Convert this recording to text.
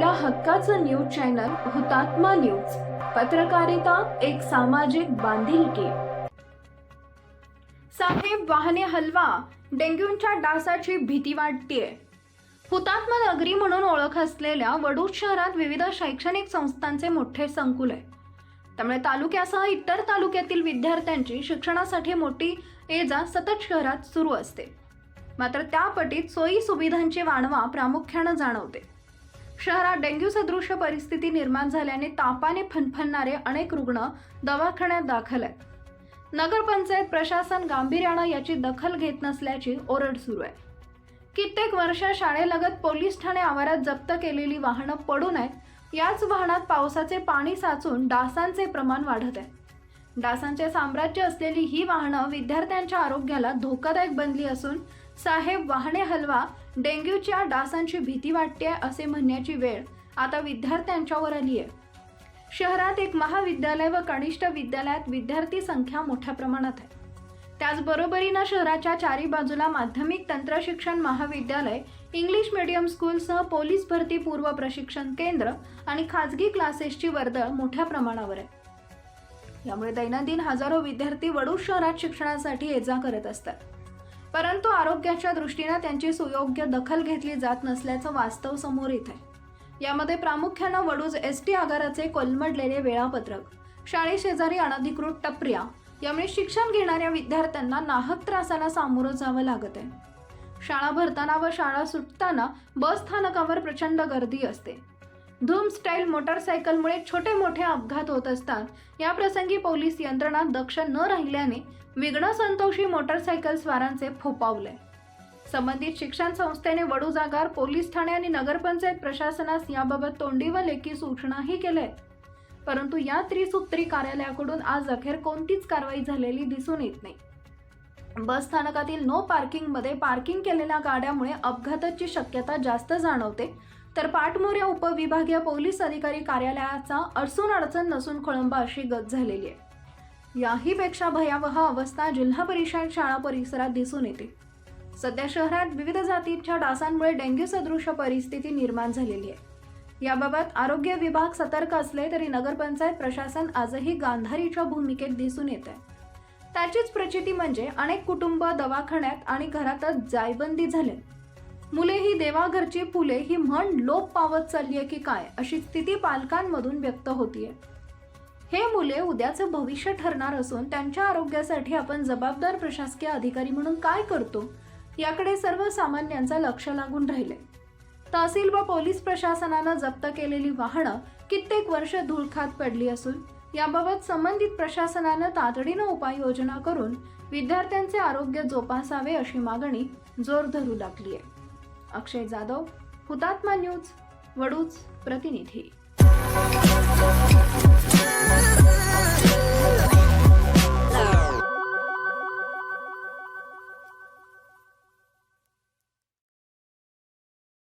आपल्या हक्काचं news channel हुतात्मा न्यूज. पत्रकारिता एक सामाजिक बांधिलकी. साहेब वाहने हलवा. डेंग्यूच्या डासाची भीती वाटतेय. हुतात्मा नगरी म्हणून ओळख असलेल्या वडूज शहरात विविध शैक्षणिक संस्थांचे मोठे संकुल आहे. त्यामुळे तालुक्यासह इतर तालुक्यातील विद्यार्थ्यांची शिक्षणासाठी मोठी ये जा सतत शहरात सुरू असते. मात्र त्या पटीत सोयी सुविधांची वाणवा प्रामुख्यानं जाणवते. शहरात डेंग्यू सदृश परिस्थिती निर्माण झाल्याने तापाने फनफणणारे अनेक रुग्ण दवाखान्यात दाखल आहेत. नगरपंचायत प्रशासन गांभीर्यानं याची दखल घेत नसल्याची ओरड सुरू आहे. कित्येक वर्ष शाळेलगत पोलीस ठाणे आवारात जप्त केलेली वाहनं पडून आहेत. याच वाहनात पावसाचे पाणी साचून डासांचे प्रमाण वाढत आहे. डासांचे साम्राज्य असलेली ही वाहनं विद्यार्थ्यांच्या आरोग्याला धोकादायक बनली असून साहेब वाहने हलवा डेंग्यूच्या डासांची भीती वाटते असे म्हणण्याची वेळ आता विद्यार्थ्यांच्यावर आली आहे. शहरात एक महाविद्यालय व कनिष्ठ विद्यालयात विद्यार्थी संख्या मोठ्या प्रमाणात आहे. त्याचबरोबरीनं शहराच्या चारी बाजूला माध्यमिक तंत्रशिक्षण महाविद्यालय इंग्लिश मीडियम स्कूलसह पोलीस भरती पूर्व प्रशिक्षण केंद्र आणि खाजगी क्लासेसची वर्दळ मोठ्या प्रमाणावर आहे. यामुळे दैनंदिन हजारो विद्यार्थी वडूज शहरात शिक्षणासाठी ये जा करत असतात. परंतु आरोग्याच्या दृष्टीने त्यांची सुयोग्य दखल घेतली जात नसल्याचं वास्तव समोर येत आहे यामध्ये प्रामुख्यानं वडूज एस टी आगाराचे कोलमडलेले वेळापत्रक शाळेशेजारी अनधिकृत टपऱ्या यामुळे शिक्षण घेणाऱ्या विद्यार्थ्यांना नाहक त्रासाला सामोरं जावं लागत आहे शाळा भरताना व शाळा सुटताना बस स्थानकावर प्रचंड गर्दी असते. धूम स्टाईल मोटरसायकलमुळे छोटे मोठे अपघात होत असतात. या प्रसंगी पोलीस यंत्रणा दक्ष न राहिल्याने विघ्न संतोषी मोटरसायकल स्वारांचे फोपावले. संबंधित शिक्षण संस्थेने वडू जागार पोलीस ठाणे आणि नगरपंचायत प्रशासनास याबाबत तोंडी व लेखी सूचनाही केल्या परंतु या त्रिसूत्री कार्यालयाकडून आज अखेर कोणतीच कारवाई झालेली दिसून येत नाही. बस स्थानकातील नो पार्किंगमध्ये पार्किंग केलेल्या गाड्यामुळे अपघाताची शक्यता जास्त जाणवते तर पाटमोऱ्या उपविभागीय पोलीस अधिकारी कार्यालयाचा अडसून अडचण नसून खोळंबा अशी गत झालेली आहे. याहीपेक्षा भयावह अवस्था जिल्हा परिषद शाळा परिसरात दिसून येते. सध्या शहरात विविध जातींच्या डासांमुळे डेंग्यू सदृश परिस्थिती निर्माण झालेली आहे. याबाबत आरोग्य विभाग सतर्क असले तरी नगरपंचायत प्रशासन आजही गांधारीच्या भूमिकेत दिसून येत आहे. त्याचीच प्रचिती म्हणजे अनेक कुटुंब दवाखान्यात आणि घरातच जायबंदी झाले. मुले ही देवाघरची फुले ही म्हण लोप पावत चालली आहे की काय अशी स्थिती पालकांमधून व्यक्त होतीये. हे मुले उद्याचं भविष्य ठरणार असून त्यांच्या आरोग्यासाठी आपण जबाबदार प्रशासकीय अधिकारी म्हणून काय करतो याकडे सर्वसामान्यांचं लक्ष लागून राहिले. तहसील व पोलीस प्रशासनानं जप्त केलेली वाहनं कित्येक वर्ष धूळखात पडली असून याबाबत संबंधित प्रशासनानं तातडीनं उपाययोजना करून विद्यार्थ्यांचे आरोग्य जोपासावे अशी मागणी जोर धरू लागली आहे अक्षय जाधव हुतात्मा न्यूज वडूच प्रतिनिधी.